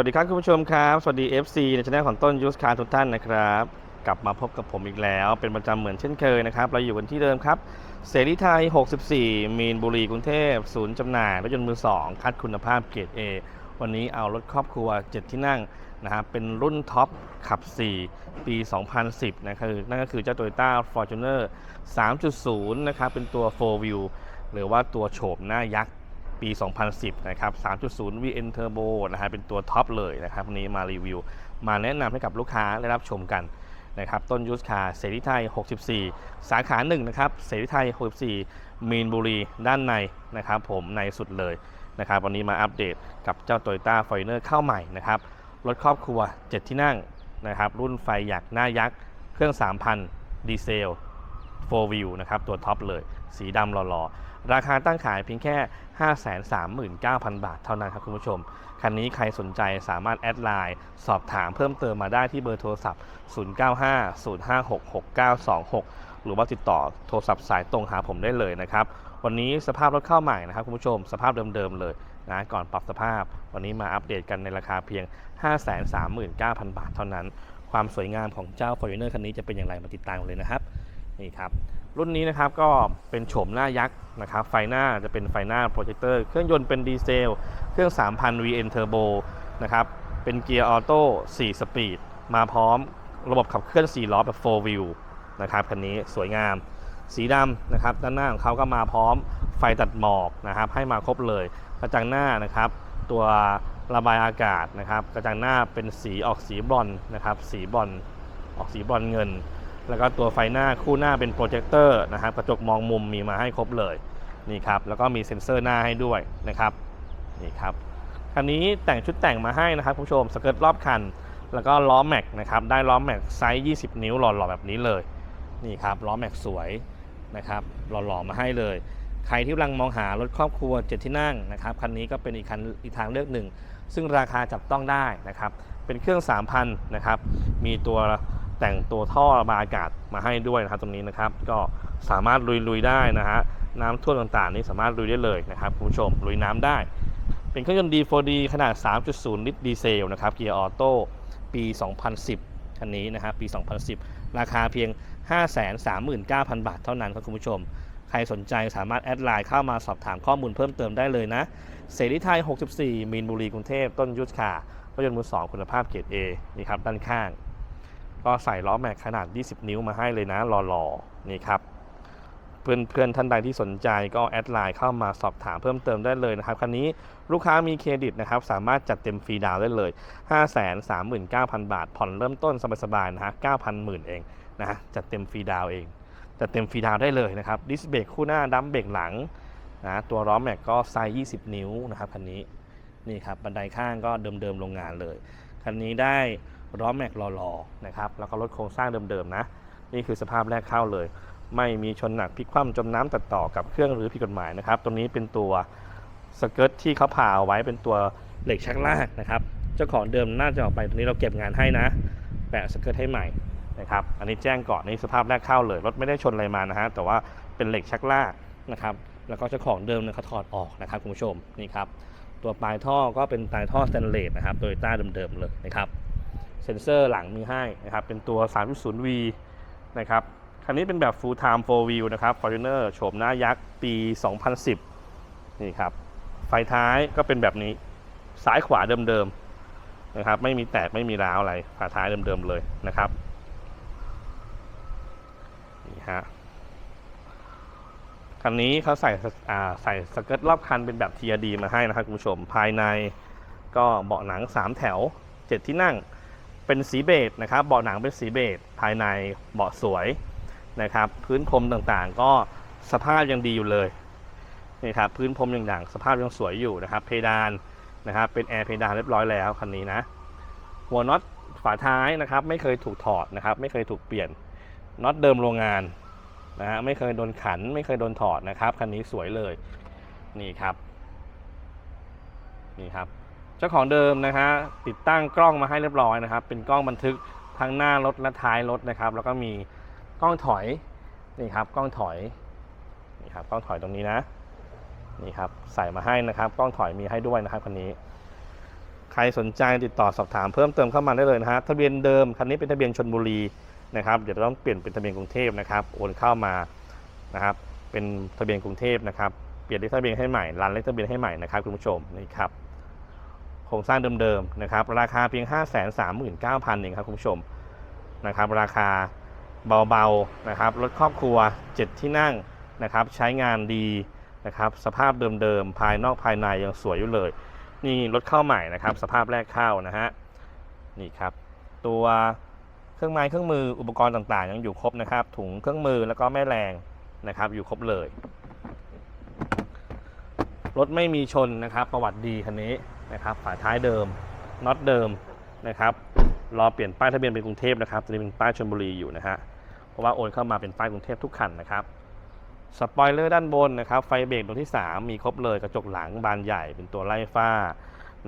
สวัสดีครับคุณผู้ชมครับ สวัสดี FC ในช่องของต้นยูสคาร์ทุกท่านนะครับ กลับมาพบกับผมอีกแล้ว เป็นประจำเหมือนเช่นเคยนะครับ เราอยู่กันที่เดิมครับ เสรีไทย 64 มีนบุรีกรุงเทพศูนย์จำหน่ายรถยนต์มือ 2 คัดคุณภาพเกรด A วันนี้เอารถครอบครัว 7 ที่นั่งนะครับเป็นรุ่นท็อปขับ 4 ปี 2010 นะครับนั่นก็คือเจ้า Toyota Fortuner 3.0 นะครับเป็นตัว 4 Wheel หรือว่าตัวโฉมหน้ายักษ์ ปี 2010 นะครับ 3.0 VN Turbo นะฮะ เป็นตัวท็อปเลยนะครับวันนี้มารีวิว มาแนะนำให้กับลูกค้าได้รับชมกันนะครับต้นยูสคาเสรีไทย 64 สาขา1นะครับเสรีไทย 64 มีนบุรีด้านในนะครับผมในสุดเลยนะครับวันนี้มาอัปเดตกับเจ้า Toyota f o r t u n e r เข้าใหม่นะครับรถครอบครัว 7 ที่นั่งนะครับรุ่นไฟหยักหน้ายักษ์ เครื่อง 3,000 ดีเซล 4 Wheel นะครับตัวท็อปเลย สีดำหล่อๆ ราคาตั้งขายเพียงแค่ 539,000 บาทเท่านั้นครับคุณผู้ชม คันนี้ใครสนใจสามารถแอดไลน์สอบถามเพิ่มเติมมาได้ที่เบอร์โทรศัพท์ 0950566926 หรือว่าติดต่อโทรศัพท์สายตรงหาผมได้เลยนะครับ วันนี้สภาพรถเข้าใหม่นะครับคุณผู้ชม สภาพเดิมๆเลยนะก่อนปรับสภาพ วันนี้มาอัปเดตกันในราคาเพียง 539,000 บาทเท่านั้น ความสวยงามของเจ้า Fortuner คันนี้จะเป็นอย่างไรมาติดตามเลยนะครับนี่ครับ รุ่นนี้นะครับก็เป็นโฉมหน้ายักษ์นะครับ ไฟหน้าจะเป็นไฟหน้าโปรเจคเตอร์ เครื่องยนต์เป็นดีเซล เครื่อง 3,000 VN Turbo นะครับ เป็นเกียร์ออโต้4สปีด มาพร้อมระบบขับเคลื่อน 4 ล้อแบบ 4 wheel นะครับคันนี้สวยงาม สีดำนะครับ ด้านหน้าของเขาก็มาพร้อมไฟตัดหมอกนะครับ ให้มาครบเลย กระจังหน้านะครับ ตัวระบายอากาศนะครับ กระจังหน้าเป็นสีออกสีบรอนนะครับ สีบรอนออกสีบรอนเงิน แล้วก็ตัวไฟหน้าคู่หน้าเป็นโปรเจคเตอร์นะครับกระจกมองมุมมีมาให้ครบเลยนี่ครับแล้วก็มีเซ็นเซอร์หน้าให้ด้วยนะครับนี่ครับคันนี้แต่งชุดแต่งมาให้นะครับผู้ชมสเกิร์ตรอบคัน แล้วก็ล้อแม็กนะครับได้ล้อแม็กไซส์ 20 นิ้วหล่อๆแบบนี้เลยนี่ครับล้อแม็กสวยนะครับหล่อๆมาให้เลย ใครที่กำลังมองหารถครอบครัว7ที่นั่งนะครับคันนี้ก็เป็นอีกคันอีกทางเลือกหนึ่ง ซึ่งราคาจับต้องได้นะครับเป็นเครื่อง 3,000นะครับมีตัว แต่งตัวท่อระบายอากาศมาให้ด้วยนะครับตรงนี้นะครับก็สามารถลุยๆได้นะฮะน้ำท่วมต่างๆ นี่สามารถลุยได้เลยนะครับคุณผู้ชมลุยน้ำได้ เป็นเครื่องยนต์ D4D ขนาด 3.0 ลิตรดีเซลนะครับเกียร์ออโต้ปี 2010 คันนี้นะครับปี 2010 ราคาเพียง 539,000 บาทเท่านั้นครับคุณผู้ชม ใครสนใจสามารถแอดไลน์เข้ามาสอบถามข้อมูลเพิ่มเติมได้เลยนะ เสรีไทย 64 มีนบุรีกรุงเทพต้นยุทธคารถยนต์มือ2คุณภาพเกรด A นี่ครับด้านข้าง ก็ใส่ล้อแม็กขนาด 20 นิ้วมาให้เลยนะหล่อๆนี่ครับเพื่อนเพื่อนท่านใดที่สนใจก็แอดไลน์เข้ามาสอบถามเพิ่มเติมได้เลยนะครับคันนี้ลูกค้ามีเครดิตนะครับ สามารถจัดเต็มฟรีดาวได้เลย 539,000 บาท ผ่อนเริ่มต้นสบายๆนะฮะ9,000หมื่นเองนะฮะจัดเต็มฟรีดาวเอง จัดเต็มฟรีดาวได้เลยนะครับดิสเบรกคู่หน้าดัมเบรกหลังนะตัวล้อแม็กก็ไซส์20 นิ้วนะครับคันนี้นี่ครับบันไดข้างก็เดิมๆโรงงานเลยคันนี้ได้ ล้อแม็กหล่อๆนะครับแล้วก็รถโครงสร้างเดิมๆนะนี่คือสภาพแรกเข้าเลย ไม่มีชนหนักพลิกคว่ำจมน้ำตัดต่อกับเครื่องหรือผิดกฎหมายนะครับตรงนี้เป็นตัวสเกิร์ตที่เขาผ่าเอาไว้เป็นตัวเหล็กชักลากนะครับเจ้าของเดิมน่าจะออกไปตรงนี้เราเก็บงานให้นะแปะสเกิร์ตให้ใหม่นะครับอันนี้แจ้งก่อนนี่สภาพแรกเข้าเลยรถไม่ได้ชนอะไรมานะฮะแต่ว่าเป็นเหล็กชักลากนะครับแล้วก็เจ้าของเดิมเนี่ยเขาถอดออกนะครับคุณผู้ชมนี่ครับตัวปลายท่อก็เป็นปลายท่อสแตนเลสนะครับโดยต้าเดิมๆเลยนะครับ เซ็นเซอร์หลังมีให้นะครับ เป็นตัว 3.0V นะครับ คันนี้เป็นแบบ full time 4 wheel นะครับ Fortuner โฉมหน้ายักษ์ ปี 2010 นี่ครับ ไฟท้ายก็เป็นแบบนี้ ซ้ายขวาเดิมๆ นะครับ ไม่มีแตกไม่มีร้าวอะไรฝาท้ายเดิมๆ เลยนะครับ นี่ฮะ คันนี้เขาใส่อ่าใส่สเกิร์ตรอบคันเป็นแบบ TRD มาให้นะครับคุณผู้ชม ภายในก็เบาะหนัง 3 แถว 7 ที่นั่ง เป็นสีเบจนะครับเบาะหนังเป็นสีเบจภายในเบาะสวยนะครับ พื้นพรมต่างๆ ก็สภาพยังดีอยู่เลยนี่ครับพื้นพรมอย่างๆสภาพยังสวยอยู่นะครับ เพดานนะครับ เป็นแอร์เพดานเรียบร้อยแล้วคันนี้นะหัวน็อตฝาท้ายนะครับ ไม่เคยถูกถอดนะครับ ไม่เคยถูกเปลี่ยนน็อตเดิมโรงงานนะฮะไม่เคยโดนขัน ไม่เคยโดนถอดนะครับคันนี้สวยเลยนี่ครับนี่ครับ เจ้าของเดิมนะฮะติดตั้งกล้องมาให้เรียบร้อยนะครับ เป็นกล้องบันทึกทั้งหน้ารถและท้ายรถนะครับ แล้วก็มีกล้องถอยนี่ครับกล้องถอยนี่ครับกล้องถอยตรงนี้นะนี่ครับใส่มาให้นะครับ กล้องถอยมีให้ด้วยนะครับคันนี้ ใครสนใจติดต่อสอบถามเพิ่มเติมเข้ามาได้เลยนะฮะทะเบียนเดิมคันนี้เป็นทะเบียนชนบุรีนะครับ เดี๋ยวต้องเปลี่ยนเป็นทะเบียนกรุงเทพนะครับโอนเข้ามานะครับ เป็นทะเบียนกรุงเทพนะครับเปลี่ยนเลขทะเบียนให้ใหม่รันเลขทะเบียนให้ใหม่นะครับคุณผู้ชมนี่ครับ โครงสร้างเดิมๆนะครับราคาเพียง 5 3 9 0 0 0เองครับคุณผู้ชมนะครับราคาเบาๆนะครับรถครอบครัว 7 ที่นั่งนะครับใช้งานดีนะครับสภาพเดิมๆภายนอกภายในยังสวยอยู่เลย นี่รถเข้าใหม่นะครับสภาพแรกเข้านะฮะนี่ครับตัวเครื่องไม้เครื่องมืออุปกรณ์ต่างๆ ยังอยู่ครบนะครับถุงเครื่องมือแล้วก็แม่แรงนะครับอยู่ครบเลย รถไม่มีชนนะครับ ประวัติดีคันนี้นะครับฝาท้ายเดิมน็อตเดิมนะครับรอเปลี่ยนป้ายทะเบียนเป็นกรุงเทพนะครับตอนนี้เป็นป้ายชลบุรีอยู่นะฮะเพราะว่าโอนเข้ามาเป็นป้ายกรุงเทพทุกคันนะครับสปอยเลอร์ด้านบนนะครับไฟเบรกตัวที่ 3 มีครบเลยกระจกหลังบานใหญ่เป็นตัวไล่ฟ้า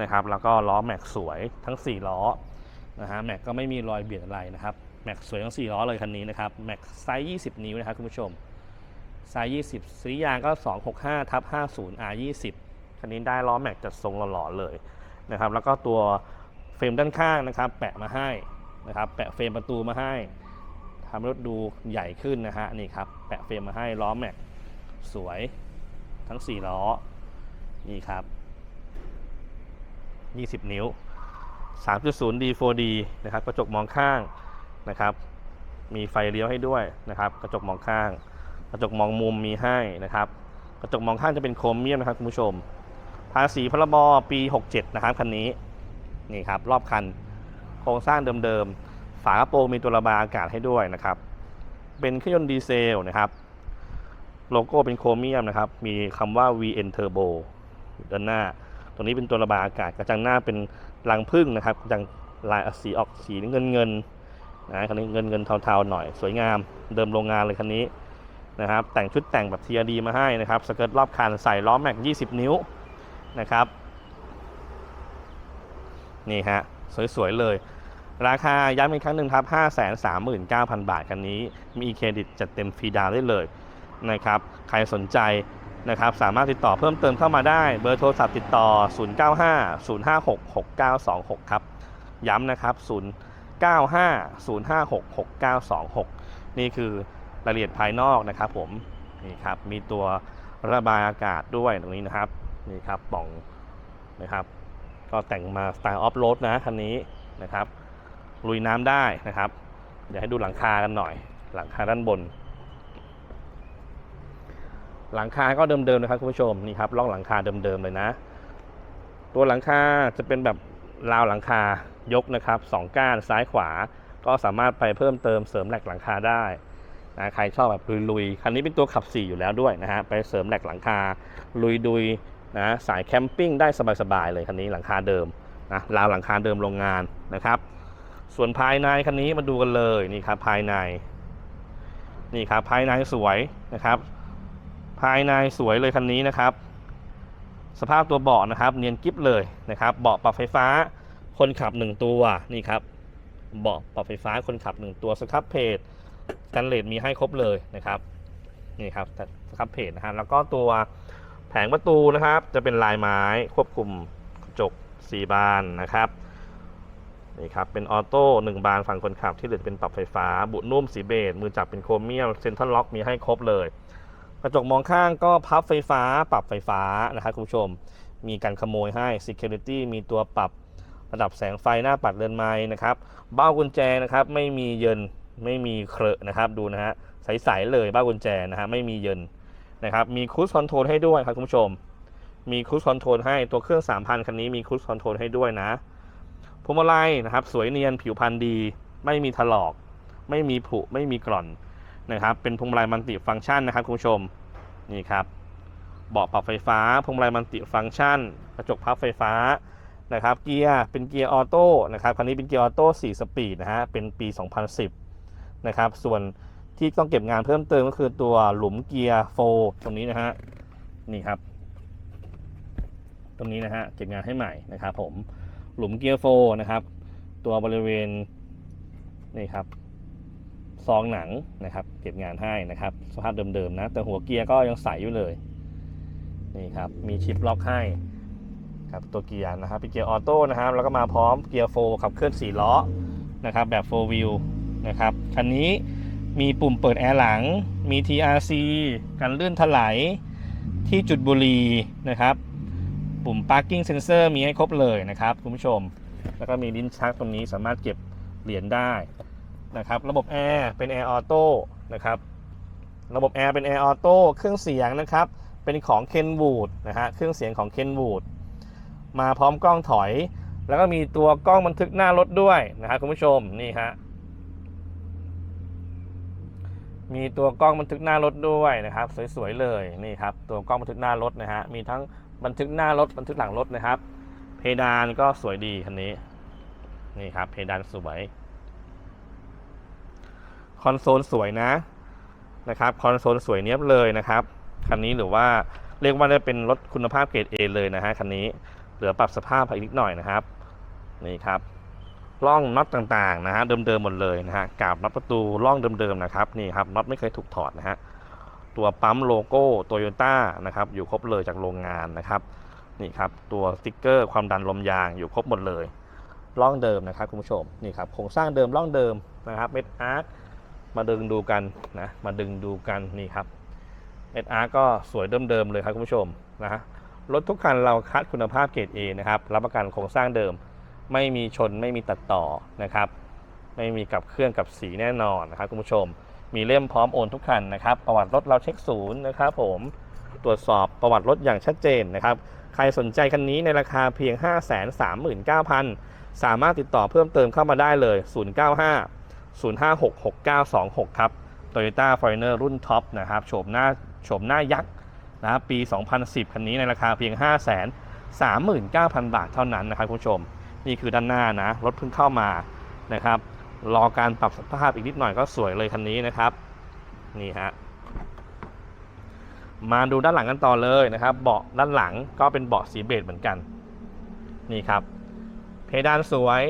นะครับแล้วก็ล้อแม็กสวยทั้ง 4 ล้อนะฮะแม็กก็ไม่มีรอยเบียดอะไรนะครับแม็กสวยทั้ง 4 ล้อเลยคันนี้นะครับแม็กไซส์ 20 นิ้วนะครับคุณผู้ชม ไซส์20สียางก็ 265ทับ50 R 20 คันนี้ได้ล้อแม็กจัดทรงหล่อๆเลยนะครับ แล้วก็ตัวเฟรมด้านข้างนะครับ แปะมาให้นะครับ แปะเฟรมประตูมาให้ทำรถดูใหญ่ขึ้นนะฮะนี่ครับ แปะเฟรมมาให้ล้อแม็กสวยทั้ง 4 ล้อ นี่ครับ 20 นิ้ว 3.0D 4D นะครับ กระจกมองข้างนะครับ มีไฟเลี้ยวให้ด้วยนะครับ กระจกมองข้าง กระจกมองมุมมีให้นะครับ กระจกมองข้างจะเป็นโครเมียมนะครับคุณผู้ชม ภาษีพรบปี 67 นะครับคันนี้นี่ครับรอบคันโครงสร้างเดิมๆ ฝากระโปรงมีตัวระบายอากาศให้ด้วยนะครับ เป็นเครื่องยนต์ดีเซลนะครับ โลโก้เป็นโครเมียมนะครับ มีคำว่า VN Turbo ด้านหน้า ตรงนี้เป็นตัวระบายอากาศกระจังหน้าเป็นรังพึ่งนะครับกระจังลายสีออกสีเงินเงินนะคันนี้เงินเงินเทาๆหน่อยสวยงาม เดิมโรงงานเลยคันนี้ นะครับ แต่งชุดแต่งแบบ TRD มาให้นะครับ สเกิร์ตรอบคันใส่ล้อแม็ก 20 นิ้วนะครับ นี่ฮะ สวย ๆ เลย ราคาย้ำอีกครั้งหนึ่งครับ 539,000 บาทคันนี้ มีเครดิตจัดเต็มฟรีดาวได้เลยนะครับ ใครสนใจนะครับ สามารถติดต่อเพิ่มเติมเข้ามาได้ เบอร์โทรศัพท์ติดต่อ 0950566926 ครับ ย้ำนะครับ 0950566926 นี่คือ รายละเอียดภายนอกนะครับผมนี่ครับมีตัวระบายอากาศด้วยตรงนี้นะครับนี่ครับป่องนะครับ ก็แต่งมาสไตล์ออฟโรดนะคันนี้นะครับลุยน้ำได้นะครับเดี๋ยวให้ดูหลังคากันหน่อย หลังคาด้านบน หลังคาก็เดิมๆนะครับคุณผู้ชมนี่ครับล่องหลังคาเดิมๆเลยนะ ตัวหลังคาจะเป็นแบบราวหลังคายกนะครับสองก้านซ้ายขวา ก็สามารถไปเพิ่มเติมเสริมแหลกหลังคาได้ นะใครชอบแบบลุยๆคันนี้เป็นตัวขับ 4 อยู่แล้วด้วยนะฮะไปเสริมแหลกหลังคา ลุยดุยนะสายแคมปิ้งได้สบายๆเลยคันนี้หลังคาเดิมนะราวหลังคาเดิมโรงงานนะครับ ส่วนภายในคันนี้มาดูกันเลยนี่ครับภายในนี่ครับภายในสวยนะครับ ภายในสวยเลยคันนี้นะครับ สภาพตัวเบาะนะครับ เนียนกิ๊บเลยนะครับเบาะปรับไฟฟ้าคนขับ 1 ตัวนี่ครับเบาะปรับไฟฟ้าคนขับ 1 ตัวสครับเพจ กันเลดมีให้ครบเลยนะครับนี่ครับสครับเพจนะฮะแล้วก็ตัวแผงประตูนะครับ จะเป็นลายไม้ควบคุมกระจก4บานนะครับนี่ครับเป็นออโต้หนึ่งบานฝั่งคนขับที่เหลือจะเป็นปรับไฟฟ้า บุนุ่มสีเบจมือจับเป็นโครเมียมเซ็นทรัลล็อกมีให้ครบเลย กระจกมองข้างก็พับไฟฟ้า ปรับไฟฟ้านะครับคุณผู้ชม มีการขโมยให้ Security มีตัวปรับระดับแสงไฟหน้าปัดเรือนไม้นะครับ เบ้ากุญแจนะครับ ไม่มีเยิน ไม่มีเครอะนะครับดูนะฮะใสๆเลยบ้ากุญแจนะฮะไม่มีเยินนะครับมีครู i คอนโทรลให้ด้วยครับคุณผู้ชม มีครู i คอนโทรลให้ตัวเครื่อง 3,000 คันนี้มีครู i คอนโทรลให้ด้วยนะพวงมาลัยนะครับสวยเนียนผิวพรรณดี ไม่มีถลอก ไม่มีผุไม่มีกร่อนนะครับเป็นพวงมาลัยมัลติฟังก์ชันนะครับคุณผู้ชมนี่ครับเบาะปรับไฟฟ้าพวงมาลัยมัลติฟังก์ชัน กระจกพับไฟฟ้านะครับเกียร์เป็นเกียร์ออโต้นะครับคันนี้เป็นเกียร์ออโต้4สปีดนะฮะเป็นปี 2010 นะครับ ส่วนที่ต้องเก็บงานเพิ่มเติมก็คือตัวหลุมเกียร์โฟตรงนี้นะฮะนี่ครับ ตรงนี้นะฮะเก็บงานให้ใหม่นะครับผมหลุมเกียร์โฟนะครับ ตัวบริเวณนี่ครับซองหนังนะครับ เก็บงานให้นะครับ สภาพเดิมๆนะ แต่หัวเกียร์ก็ยังใสอยู่เลยนี่ครับมีชิปล็อกให้ครับตัวเกียร์นะครับเป็นเกียร์ออโต้นะครับแล้วก็มาพร้อมเกียร์โฟขับเคลื่อน4ล้อนะครับแบบ4 wheel นะครับคันนี้มีปุ่มเปิดแอร์หลัง มี TRC กันลื่นถลายที่จุดบุรีนะครับ ปุ่ม parking sensor มีให้ครบเลยนะครับคุณผู้ชม แล้วก็มีลิ้นชักตรงนี้สามารถเก็บเหรียญได้นะครับ ระบบแอร์เป็นแอร์ออโต้นะครับ ระบบแอร์เป็นแอร์ออโต้เครื่องเสียงนะครับ เป็นของ Kenwood นะฮะเครื่องเสียงของ Kenwood มาพร้อมกล้องถอย แล้วก็มีตัวกล้องบันทึกหน้ารถด้วยนะครับคุณผู้ชมนี่ฮะ มีตัวกล้องบันทึกหน้ารถด้วยนะครับ สวยๆเลยนี่ครับ ตัวกล้องบันทึกหน้ารถนะฮะมีทั้งบันทึกหน้ารถบันทึกหลังรถนะครับ เพดานก็สวยดีคันนี้ นี่ครับ เพดานสวยคอนโซลสวยนะนะครับคอนโซลสวยเนี้ยบเลยนะครับคันนี้หรือว่าเรียกว่าได้เป็นรถคุณภาพเกรด A เลยนะฮะคันนี้เหลือปรับสภาพอีกนิดหน่อยนะครับ นี่ครับ ร่องน็อตต่างๆนะฮะเดิมๆหมดเลยนะฮะกาบน็อตประตูร่องเดิมๆนะครับนี่ครับน็อตไม่เคยถูกถอดนะฮะตัวปั๊มโลโก้โตโยต้านะครับอยู่ครบเลยจากโรงงานนะครับนี่ครับตัวสติ๊กเกอร์ความดันลมยางอยู่ครบหมดเลยร่องเดิมนะครับคุณผู้ชมนี่ครับโครงสร้างเดิมร่องเดิมนะครับเม็ดอาร์คมาดึงดูกันนะมาดึงดูกันนี่ครับเม็ดอาร์คก็สวยเดิมๆเลยครับคุณผู้ชมนะฮะรถทุกคันเราคัดคุณภาพเกรด A นะครับรับประกันโครงสร้างเดิม ไม่มีชนไม่มีตัดต่อนะครับ ไม่มีกับเครื่องกับสีแน่นอนนะครับคุณผู้ชม มีเล่มพร้อมโอนทุกคันนะครับ ประวัติรถเราเช็คศูนย์นะครับ ผมตรวจสอบประวัติรถอย่างชัดเจนนะครับ ใครสนใจคันนี้ในราคาเพียง 539,000 สามารถติดต่อเพิ่มเติมเข้ามาได้เลย 095 056 6926 ครับ Toyota f o r e i g n e r รุ่นท็อปนะครับโฉมหน้าโฉมหน้ายักษ์นะครับปี 2010 คันนี้ในราคาเพียง 539,000 บาทเท่านั้นนะครับคุณผู้ชม นี่คือด้านหน้านะ รถเพิ่งเข้ามานะครับ รอการปรับสภาพอีกนิดหน่อยก็สวยเลยคันนี้นะครับ นี่ฮะ มาดูด้านหลังกันต่อเลยนะครับ เบาะด้านหลังก็เป็นเบาะสีเบจเหมือนกัน นี่ครับ เพดานสวย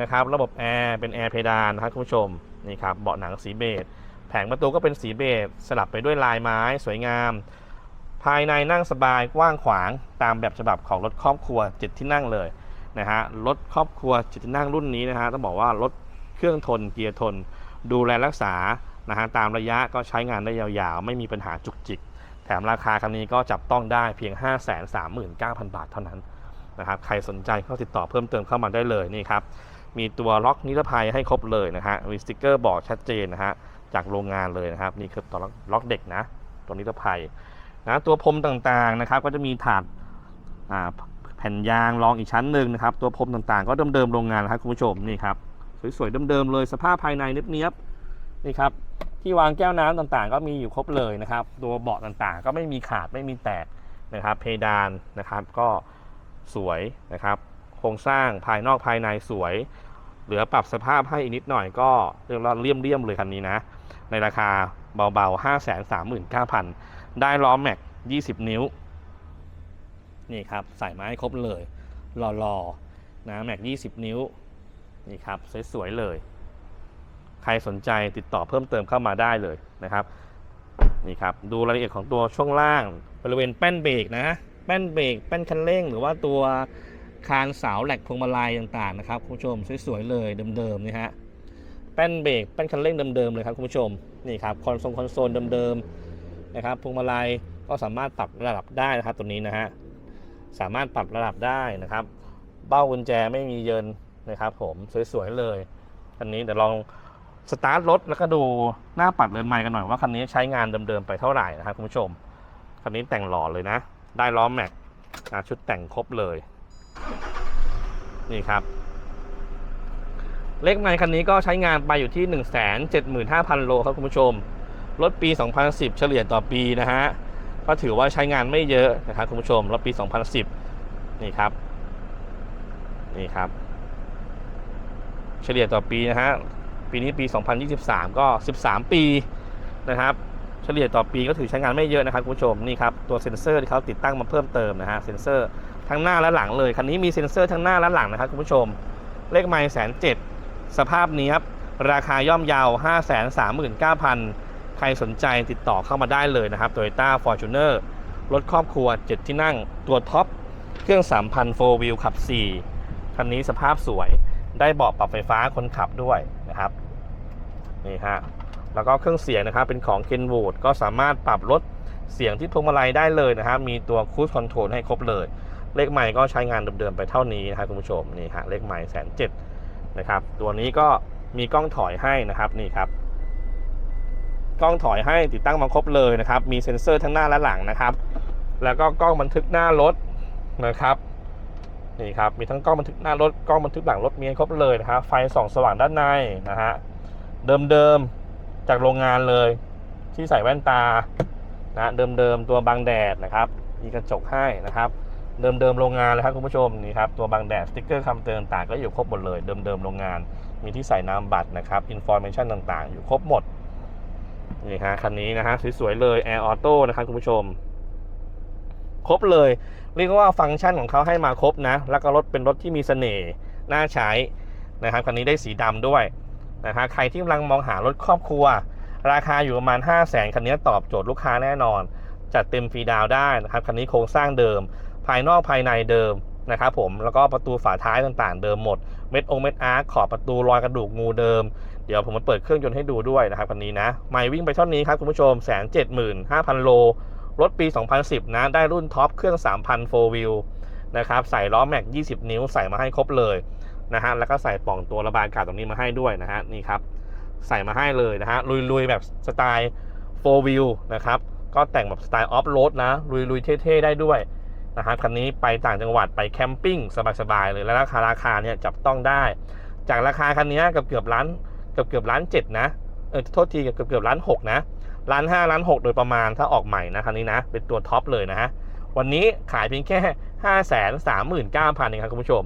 นะครับ ระบบแอร์เป็นแอร์เพดานนะครับคุณผู้ชม นี่ครับ เบาะหนังสีเบจ แผงประตูก็เป็นสีเบจสลับไปด้วยลายไม้สวยงาม ภายในนั่งสบายกว้างขวางตามแบบฉบับของรถครอบครัวเจ็ดที่นั่งเลย นะฮะรถครอบครัวจ็ดที่นั่งรุ่นนี้นะฮะต้องบอกว่ารถเครื่องทนเกียร์ทน ดูแลรักษานะฮะตามระยะก็ใช้งานได้ยาวๆ ไม่มีปัญหาจุกจิก แถมราคาคันนี้ก็จับต้องได้เพียง 539,000 บาทเท่านั้นนะครับใครสนใจก็ติดต่อเพิ่มเติมเข้ามาได้เลยนี่ครับมีตัวล็อกนิรภัยให้ครบเลยนะฮะมีสติกเกอร์บอกชัดเจนนะฮะจากโรงงานเลยนะครับนี่คือตัวล็อกล็อกเด็กนะตัวนิรภัยนะตัวพรมต่างๆนะครับก็จะมีถาดอ่า แผ่นยางรองอีกชั้นหนึ่งนะครับ ตัวพรมต่างๆ ก็เดิมๆโรงงานนะครับคุณผู้ชมนี่ครับสวยๆเดิมๆเลยสภาพภายในเนียบๆนี่ครับที่วางแก้วน้ำต่างๆ ก็มีอยู่ครบเลยนะครับ ตัวเบาะต่างๆ ก็ไม่มีขาดไม่มีแตกนะครับ เพดานนะครับก็สวยนะครับ โครงสร้างภายนอกภายในสวย เหลือปรับสภาพให้อีกนิดหน่อยก็เรียกว่าเลี่ยมๆเลยคันนี้นะ ในราคาเบาๆ 5 3 9 0 0 0 ได้ล้อแม็ก 20 นิ้ว นี่ครับใส่มาให้ครบเลยหล่อๆนะแม็ก 20 นิ้ว นี่ครับสวยๆเลย ใครสนใจติดต่อเพิ่มเติมเข้ามาได้เลยนะครับ นี่ครับดูรายละเอียดของตัวช่วงล่าง บริเวณแป้นเบรกนะ แป้นเบรกแป้นคันเร่ง หรือว่าตัวคานเสาแหลกพวงมาลัยต่างๆนะครับคุณผู้ชมสวยๆเลยเดิมๆนี่ฮะแป้นเบรกแป้นคันเร่งเดิมๆเลยครับคุณผู้ชมนี่ครับคอนโซลคอนโซลเดิมๆนะครับพวงมาลัยก็สามารถปรับระดับได้นะครับตัวนี้นะฮะ สามารถปรับระดับได้นะครับ เบ้ากุญแจไม่มีเยินนะครับ ผมสวยๆเลยคันนี้เดี๋ยวลองสตาร์ทรถแล้วก็ดูหน้าปัดเรือนไม้กันหน่อยว่าคันนี้ใช้งานเดิมๆไปเท่าไหร่นะครับคุณผู้ชมคันนี้แต่งหล่อเลยนะ ได้ล้อแม็กชุดแต่งครบเลย นี่ครับ เลขไมล์คันนี้ก็ใช้งานไปอยู่ที่ 1 7 5 0 0 0 โลครับคุณผู้ชม รถปี 2010 เฉลี่ยต่อปีนะฮะ ก็ถือว่าใช้งานไม่เยอะนะครับคุณผู้ชมรถปี 2010 นี่ครับ นี่ครับ เฉลี่ยต่อปีนะฮะ ปีนี้ปี 2023 ก็ 13 ปีนะครับ เฉลี่ยต่อปีก็ถือใช้งานไม่เยอะนะครับคุณผู้ชม นี่ครับ ตัวเซ็นเซอร์ที่เขาติดตั้งมาเพิ่มเติมนะฮะ เซ็นเซอร์ทั้งหน้าและหลังเลย คันนี้มีเซ็นเซอร์ทั้งหน้าและหลังนะครับคุณผู้ชม เลขไมล์แสนเจ็ดสภาพนี้ครับราคาย่อมเยาว 5 3 9 0 0 0 ใครสนใจติดต่อเข้ามาได้เลยนะครับ Toyota Fortuner รถครอบครัว 7 ที่นั่ง ตัวท็อป เครื่อง 3,000 4 wheel ขับ 4 คันนี้สภาพสวย ได้เบาะปรับไฟฟ้าคนขับด้วยนะครับ นี่ฮะ แล้วก็เครื่องเสียงนะครับ เป็นของ Kenwood ก็สามารถปรับลดเสียงที่พวงมาลัยได้เลยนะครับ มีตัว Cruise Control ให้ครบเลย เลขใหม่ก็ใช้งานเดิมๆไปเท่านี้นะครับคุณผู้ชม นี่ฮะ เลขใหม่แสนเจ็ดนะครับ ตัวนี้ก็มีกล้องถอยให้นะครับ นี่ครับ กล้องถอยให้ติดตั้งมาครบเลยนะครับ มีเซ็นเซอร์ทั้งหน้าและหลังนะครับ แล้วก็กล้องบันทึกหน้ารถนะครับนี่ครับมีทั้งกล้องบันทึกหน้ารถกล้องบันทึกหลังรถมีครบเลยนะครับไฟส่องสว่างด้านในนะฮะเดิมๆจากโรงงานเลยที่ใส่แว่นตานะเดิมๆตัวบังแดดนะครับ มีกระจกให้นะครับเดิมๆโรงงานเลยครับคุณผู้ชมนี่ครับตัวบังแดดสติ๊กเกอร์คำเตือนต่างก็อยู่ครบหมดเลย เดิมๆโรงงาน มีที่ใส่นามบัตรนะครับอินโฟ a t ชันต่างๆ อยู่ครบหมด นี่ฮะคันนี้นะฮะสวยๆเลย Air Auto นะครับคุณผู้ชม ครบเลย เรียกว่าฟังก์ชันของเขาให้มาครบนะ แล้วก็รถเป็นรถที่มีเสน่ห์น่าใช้นะครับคันนี้ได้สีดำด้วยนะฮะใครที่กำลังมองหารถครอบครัว ราคาอยู่ประมาณ 5 0 0แสนคันนี้ตอบโจทย์ลูกค้าแน่นอน จัดเต็มฟรีดาวได้นะครับคันนี้โครงสร้างเดิม ภายนอกภายในเดิมนะครับผมแล้วก็ประตูฝาท้ายต่างๆ เดิมหมด เม็ดองเม็ดอาร์คขอบประตูรอยกระดูกงูเดิม เดี๋ยวผมมาเปิดเครื่องยนต์ให้ดูด้วยนะครับคันนี้นะไม่วิ่งไปเท่านี้ครับคุณผู้ชมแสนเจ็ดหมื่นห้าพันโล รถปี 2010 นะ ได้รุ่นท็อปเครื่อง 3,000 4 wheel นะครับ ใส่ล้อแม็ก 20 นิ้วใส่มาให้ครบเลยนะฮะ แล้วก็ใส่ปล่องตัวระบายอากาศตรงนี้มาให้ด้วยนะฮะ นี่ครับ ใส่มาให้เลยนะฮะ ลุยๆ แบบสไตล์4 wheel นะครับ ก็แต่งแบบสไตล์ออฟโรดนะ ลุยๆ เท่ๆ ได้ด้วยนะฮะ คันนี้ไปต่างจังหวัดไปแคมปิ้งสบายๆ เลย แล้วราคาราคาเนี่ยจับต้องได้ จากราคาคันนี้เกือบเกือบล้าน เกือบเกือบล้านเจ็ดนะเออโทษทีเกือบเกือบล้านหกนะล้านห้าล้านหกโดยประมาณถ้าออกใหม่นะคันนี้นะ เป็นตัวท็อปเลยนะฮะวันนี้ขายเพียงแค่ห้าแสนสามหมื่นเก้าพันเองครับคุณผู้ชม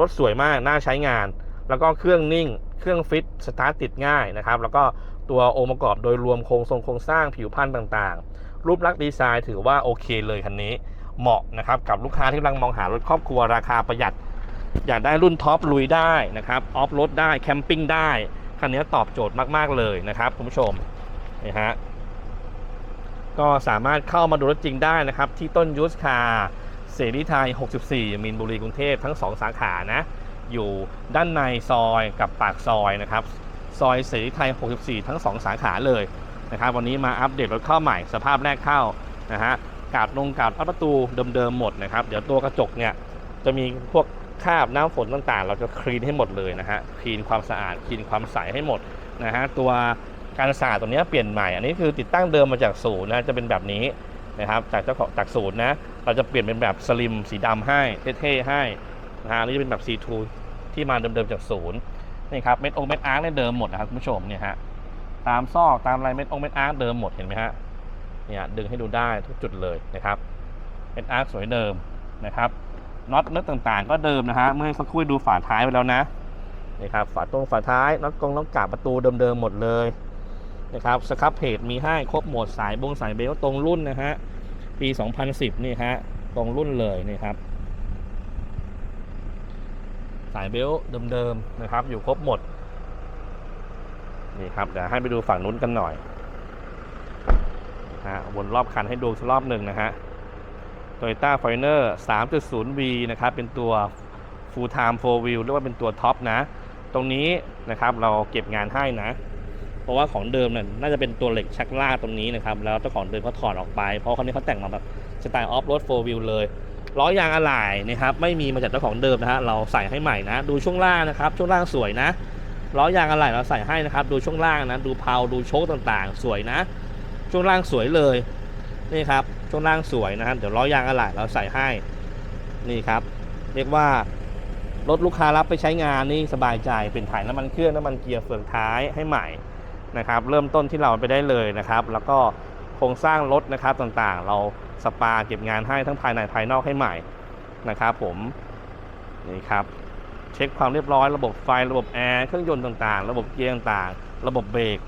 รถสวยมากน่าใช้งาน แล้วก็เครื่องนิ่ง เครื่องฟิตสตาร์ทติดง่ายนะครับ แล้วก็ตัวองค์ประกอบโดยรวมโครงทรงโครงสร้างผิวพรรณต่างๆ รูปลักษณ์ดีไซน์ถือว่าโอเคเลยคันนี้เหมาะนะครับกับลูกค้าที่กำลังมองหารถครอบครัวราคาประหยัด อยากได้รุ่นท็อปลุยได้นะครับออฟโรดได้แคมปิ้งได้คันนี้ตอบโจทย์มากๆเลยนะครับคุณผู้ชมนี่ฮะก็สามารถเข้ามาดูรถจริงได้นะครับ ที่ต้นยูสคาเสรีไทย 64มีนบุรีกรุงเทพทั้ง 2 สาขานะ อยู่ด้านในซอยกับปากซอยนะครับ ซอยเสรีไทย 64 ทั้ง 2 สาขาเลยนะครับ วันนี้มาอัปเดตรถเข้าใหม่สภาพแรกเข้านะฮะกาดลงกาดประตูเดิมๆหมดนะครับ เดี๋ยวตัวกระจกเนี่ยจะมีพวก คราบน้ำฝนต่างๆ เราจะคลีนให้หมดเลยนะฮะคลีนความสะอาดคลีนความใสให้หมดนะฮะตัวการสาดตัวนี้เปลี่ยนใหม่ อันนี้คือติดตั้งเดิมมาจากศูนย์นะจะเป็นแบบนี้นะครับจากเจ้าของจากศูนย์นะเราจะเปลี่ยนเป็นแบบสลิมสีดำให้เท่ๆให้นะฮะนนี้จะเป็นแบบ C2 ที่มาเดิมๆจากศูนย์นี่ครับเม็ดองเม็ดอาร์คเนี่ยเดิมหมดนะครับคุณผู้ชมเนี่ยฮะตามซอกตามอะไรเม็ดองเม็ดอาร์คเดิมหมดเห็นไหมฮะเนี่ยดึงให้ดูได้ทุกจุดเลยนะครับเม็ดอาร์คสวยเดิมนะครับ น็อตเนื้อต่างๆ ก็เดิมนะฮะเมื่อสักครู่ดูฝาท้ายไปแล้วนะนี่ครับฝาตรงฝาท้ายน็อตกรงน็อตกาบประตูเดิมๆหมดเลยนะครับสครับเพจมีให้ครบหมดสายบงสายเบลต์ตรงรุ่นนะฮะปี 2010 นี่ฮะตรงรุ่นเลยนี่ครับ สายเบลเดิมๆนะครับ อยู่ครบหมดนี่ครับเดี๋ยวให้ไปดูฝั่งนู้นกันหน่อยฮะวนรอบคันให้ดูสักรอบหนึ่งนะฮะ Toyota f i n e r 3.0V นะครับ เป็นตัว Full Time 4 Wheel เรียกว่าเป็นตัวท็อปนะ ตรงนี้นะครับเราเก็บงานให้นะ เพราะว่าของเดิมเนี่ยน่าจะเป็นตัวเหล็กชักลากตรงนี้นะครับ แล้วเจ้าของเดิมเขาถอดออกไป เพราะคันนี้เขาแต่งมาแบบสไตล์ออฟโรดโฟร์วิวเลยล้อยางอะไหล่นะครับ ไม่มีมาจากเจ้าของเดิมนะฮะเราใส่ให้ใหม่นะ ดูช่วงล่างนะครับ ช่วงล่างสวยนะล้อยางอะไหล่เราใส่ให้นะครับ ดูช่วงล่างนะ ดูเพาดูโชคต่างๆ สวยนะ ช่วงล่างสวยเลย นี่ครับช่วงล่างสวยนะครับเดี๋ยวล้อยางอะไหล่เราใส่ให้นี่ครับ เรียกว่ารถลูกค้ารับไปใช้งานนี่สบายใจเป็นถ่ายน้ำมันเครื่องน้ำมันเกียร์เฟืองท้ายให้ใหม่นะครับ เริ่มต้นที่เราไปได้เลยนะครับ แล้วก็โครงสร้างรถนะครับต่างๆ เราสปาเก็บงานให้ทั้งภายในภายนอกให้ใหม่นะครับ ผมนี่ครับเช็คความเรียบร้อยระบบไฟระบบแอร์เครื่องยนต์ต่างๆ ระบบเกียร์ต่างๆ ระบบเบรก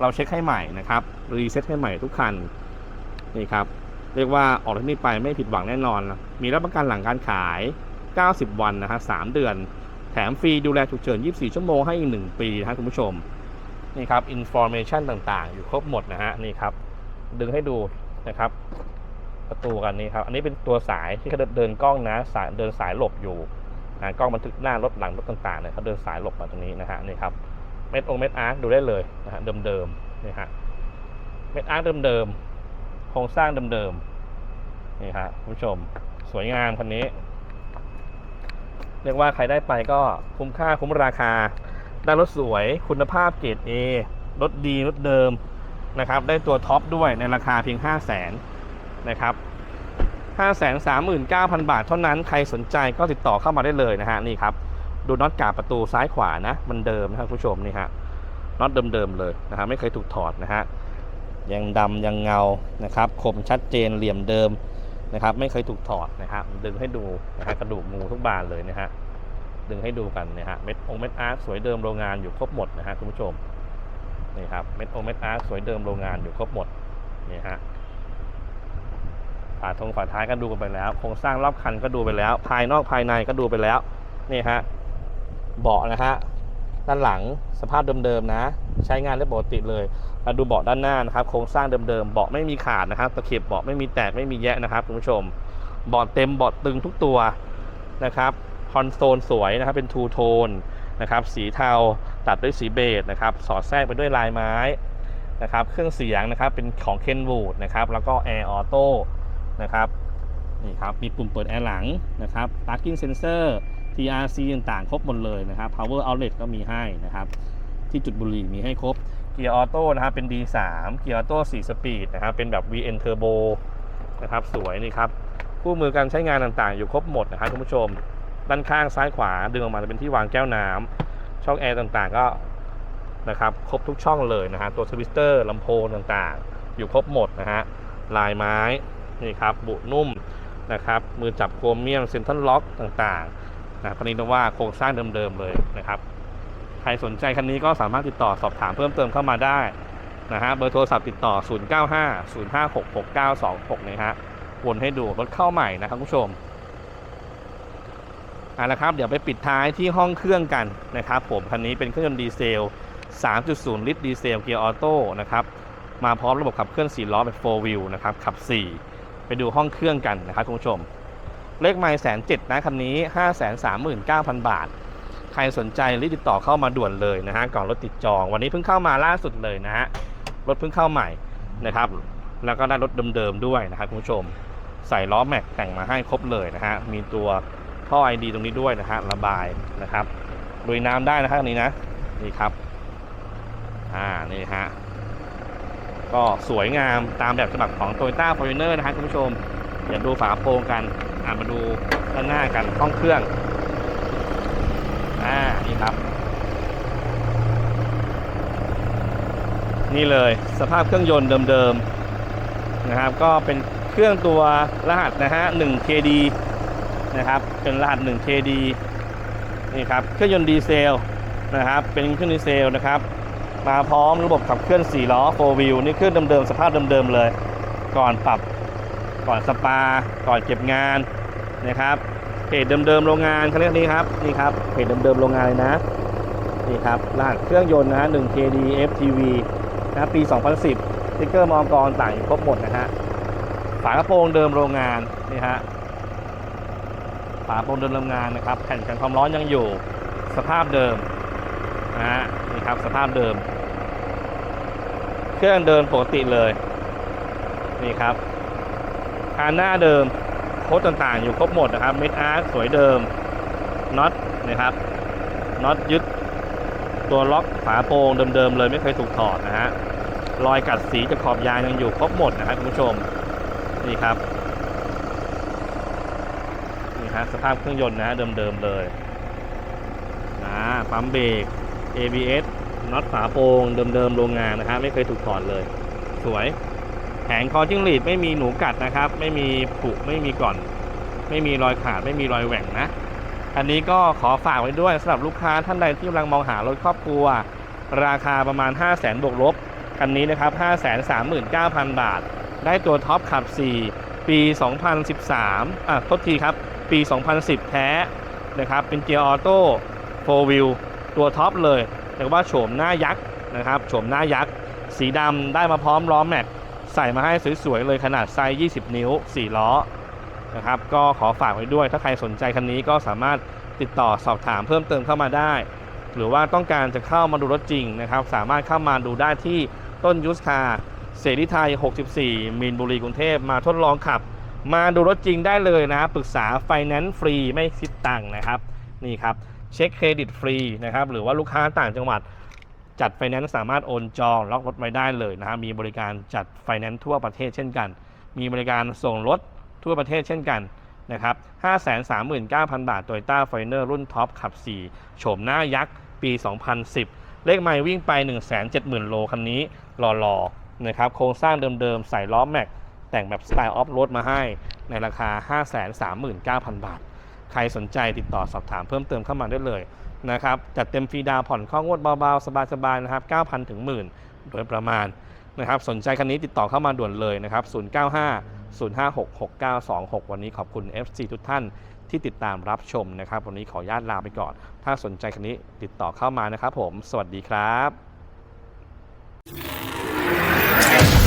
เราเช็คให้ใหม่นะครับรีเซ็ตให้ใหม่ทุกคัน นี่ครับ เรียกว่าออกที่นี่ไปไม่ผิดหวังแน่นอนนะมีรับประกันหลังการขาย 90 วันนะฮะ3เดือน แถมฟรีดูแลฉุกเฉิน 24 ชั่วโมงให้อีก 1 ปีนะฮะคุณผู้ชม นี่ครับอินโฟ a t ชันต่างๆ อยู่ครบหมดนะฮะนี่ครับ ดึงให้ดูนะครับ ประตูกันนี้ครับ อันนี้เป็นตัวสายที่เขาเดินกล้องนะสายเดินสายหลบอยู่นะกล้องบันทึกหน้ารถหลังรถต่างๆเนี่ยเขาเดินสายหลบมาตรงนี้นะฮะนี่ครับเม็ดองเม็ดอาร์ดูได้เลยนะฮะเดิมๆนี่ฮะเม็ดอาร์เดิมๆ โครงสร้างเดิมๆ นี่ฮะคุณผู้ชม สวยงามคันนี้ เรียกว่าใครได้ไปก็คุ้มค่าคุ้มราคา ได้รถสวยคุณภาพเกรด A รถดีรถเดิมนะครับ ได้ตัวท็อปด้วยในราคาเพียง 5 0 0 0 0นนะครับ539,000 บาทเท่านั้น ใครสนใจก็ติดต่อเข้ามาได้เลยนะฮะ นี่ครับ ดูน็อตกาบประตูซ้ายขวานะ มันเดิมนะครับคุณผู้ชมนี่ฮะ น็อตเดิมๆเลยนะฮะ ไม่เคยถูกถอดนะฮะ ยังดำยังเงานะครับคมชัดเจนเหลี่ยมเดิมนะครับ ไม่เคยถูกถอดนะครับดึงให้ดูนะฮะกระดูกงูทุกบานเลยนะฮะดึงให้ดูกันนะฮะเม็ดองเม็ดอาร์ตสวยเดิมโรงงานอยู่ครบหมดนะฮะคุณผู้ชมนี่ครับเม็ดองเม็ดอาร์ตสวยเดิมโรงงานอยู่ครบหมดนี่ฮะฝาทงฝาท้ายก็ดูกันไปแล้วโครงสร้างรอบคันก็ดูไปแล้ว ภายนอกภายในก็ดูไปแล้วนี่ฮะเบาะนะฮะด้านหลังสภาพเดิมๆนะ ใช้งานได้ปกติเลย มาดูเบาะด้านหน้านะครับ โครงสร้างเดิมๆ เบาะไม่มีขาดนะครับ ตะเข็บเบาะไม่มีแตกไม่มีแยะนะครับคุณผู้ชม เบาะเต็มเบาะตึงทุกตัวนะครับ คอนโซลสวยนะครับ เป็นทูโทนนะครับ สีเทาตัดด้วยสีเบจนะครับ สอดแทรกไปด้วยลายไม้นะครับ เครื่องเสียงนะครับ เป็นของเคนวูดนะครับ แล้วก็แอร์ออโต้นะครับนี่ครับ มีปุ่มเปิดแอร์หลังนะครับ parking sensor TRC ต่างๆ ครบหมดเลยนะครับ power outlet ก็มีให้นะครับ ที่จุดบุหรี่มีให้ครบ เกียร์ออโต้นะครับเป็น D3 เกียร์ออโต้4สปีดนะครับเป็นแบบ VN Turbo นะครับสวยนี่ครับคู่มือการใช้งานต่างๆ อยู่ครบหมดนะครับคุณผู้ชม ด้านข้างซ้ายขวาดึงออกมาจะเป็นที่วางแก้วน้ำช่องแอร์ต่างๆก็นะครับครบทุกช่องเลยนะฮะตัวสวิตเตอร์ลำโพงต่างๆ อยู่ครบหมดนะฮะลายไม้นี่ครับบุนุ่มนะครับมือจับโครเมียมเซ็นทรัลล็อกต่างๆนะคันนี้ต้องว่าโครงสร้างเดิมๆเลยนะครับ ครสนใจคันนี้ก็สามารถติดต่อสอบถามเพิ่มเติมเข้ามาได้นะฮะเบอร์โทรศัพท์ติดต่อ 095 056 6926 นะฮะวนให้ดูรถเข้าใหม่นะครับคุณผู้ชมเอาละครับ เดี๋ยวไปปิดท้ายที่ห้องเครื่องกันนะครับผมคันนี้เป็นเครื่องยนต์ดีเซล 3.0 ลิตรดีเซลเกียร์ออโต้นะครับมาพร้อมระบบขับเคลื่อน 4 ล้อแบบ 4 wheel นะครับขับ 4 ไปดูห้องเครื่องกันนะครับคุณผู้ชม เลขไมล์แสนเจ็ดนะคันนี้ 539,000 บาท ครสนใจรีบติดต่อเข้ามาด่วนเลยนะฮะก่อนรถติดจอง วันนี้เพิ่งเข้ามาล่าสุดเลยนะฮะรถเพิ่งเข้าใหม่นะครับ แล้วก็ได้รถเดิมๆด้วยนะครับคุณผู้ชมใส่ล้อแม็กแต่งมาให้ครบเลยนะฮะมีตัวท่อไอดีตรงนี้ด้วยนะฮะระบายนะครับลุยน้ำได้นะครับอันนี้นะนี่ครับอ่านี่ฮะก็สวยงามตามแบบฉบับของ Toyota Fortuner นะฮะคุณผู้ชมเดี๋ยวดูฝาโปรงกันอ่ามาดูด้านหน้ากันห้องเครื่อง อ่านี่ครับ นี่เลยสภาพเครื่องยนต์เดิมๆนะครับ ก็เป็นเครื่องตัวรหัสนะฮะ 1 KD นะครับ เป็นรหัส 1 KD นี่ครับเครื่องยนต์ดีเซลนะครับ เป็นเครื่องดีเซลนะครับ มาพร้อมระบบขับเคลื่อน 4 ล้อ4 wheel นี่เครื่องเดิมๆสภาพเดิมๆเลย ก่อนปรับก่อนสปา ก่อนเก็บงานนะครับ เพจเดิมๆโรงงานเขาเรียกนี้ครับนี่ครับเพจเดิมๆโรงงานเลยนะนี่ครับรหัสเครื่องยนต์นะฮะ 1 KD FTV นะปี 2010สติ๊กเกอร์มองกรต่างอยู่ครบหมดนะฮะฝากระโปรงเดิมโรงงานนี่ฮะฝากระโปรงเดิมโรงงานนะครับแผ่นกันความร้อนยังอยู่สภาพเดิมนะฮะนี่ครับสภาพเดิม เครื่องเดินปกติเลยนี่ครับคานหน้าเดิม โค้ดต่างๆ อยู่ครบหมดนะครับเม็ดอาร์สวยเดิมน็อตนะครับน็อตยึดตัวล็อกฝาโปรงเดิมๆเลยไม่เคยถูกถอดนะฮะรอยกัดสีจากขอบยางยังอยู่ครบหมดนะครับคุณผู้ชมนี่ครับนี่ฮะสภาพเครื่องยนต์นะฮะเดิมๆเลยอ่าปั๊มเบรก ABS น็อตฝาโปรงเดิมๆโรงงานนะฮะไม่เคยถูกถอดเลย สวย แผงคอจิ้งหรีดไม่มีหนูกัดนะครับ ไม่มีผุไม่มีก่อน ไม่มีรอยขาดไม่มีรอยแหว่งนะ อันนี้ก็ขอฝากไว้ด้วยสำหรับลูกค้าท่านใดที่กำลังมองหารถครอบครัว ราคาประมาณ 5 0 0 0 0 0บวกลบคันนี้นะครับ 539,000 บาท ได้ตัวท็อปขับ 4 ปี 2013 อะโทษทีครับ ปี 2010 แท้นะครับ เป็นเกียร์ออโต้4 wheel ตัวท็อปเลยเรียกว่าโฉมหน้ายักษ์นะครับ โฉมหน้ายักษ์ สีดำได้มาพร้อมล้อแม็ก ใส่มาให้สวยๆเลยขนาดไซส์ 20 นิ้ว 4 ล้อนะครับก็ขอฝากไว้ด้วย ถ้าใครสนใจคันนี้ก็สามารถติดต่อสอบถามเพิ่มเติมเข้ามาได้ หรือว่าต้องการจะเข้ามาดูรถจริงนะครับ สามารถเข้ามาดูได้ที่ต้นยุสคาเสรีไทย 64 มีนบุรีกรุงเทพมาทดลองขับ มาดูรถจริงได้เลยนะปรึกษาไฟแนนซ์ฟรีไม่คิดตังค์นะครับนี่ครับเช็คเครดิตฟรีนะครับหรือว่าลูกค้าต่างจังหวัด จัดไฟแนนซ์สามารถโอนจองล็อกรถไว้ได้เลยนะครับมีบริการจัดไฟแนนซ์ทั่วประเทศเช่นกัน มีบริการส่งรถทั่วประเทศเช่นกันนะครับ 539,000 บาท Toyota f i n e r รุ่นท็อปขับ 4 โฉมหน้ายักษ์ ปี 2010 เลขไมล์วิ่งไป 170,000 โลคันนี้หล่อๆนะครับ โครงสร้างเดิมๆ ใส่ล้อแม็ก แต่งแบบสไตล์ออฟโรดมาให้ ในราคา 539,000 บาท ใครสนใจติดต่อสอบถามเพิ่มเติมเข้ามาได้เลย นะครับจัดเต็มฟรีดาวผ่อนข้องวดเบาๆ สบายๆนะครับ9,000 ถึงหมื่นโดยประมาณนะครับสนใจคันนี้ติดต่อเข้ามาด่วนเลยนะครับ 095 056 6926 วันนี้ขอบคุณ FC ทุกท่านที่ติดตามรับชมนะครับ วันนี้ขออนุญาตลาไปก่อน ถ้าสนใจคันนี้ติดต่อเข้ามานะครับผม สวัสดีครับ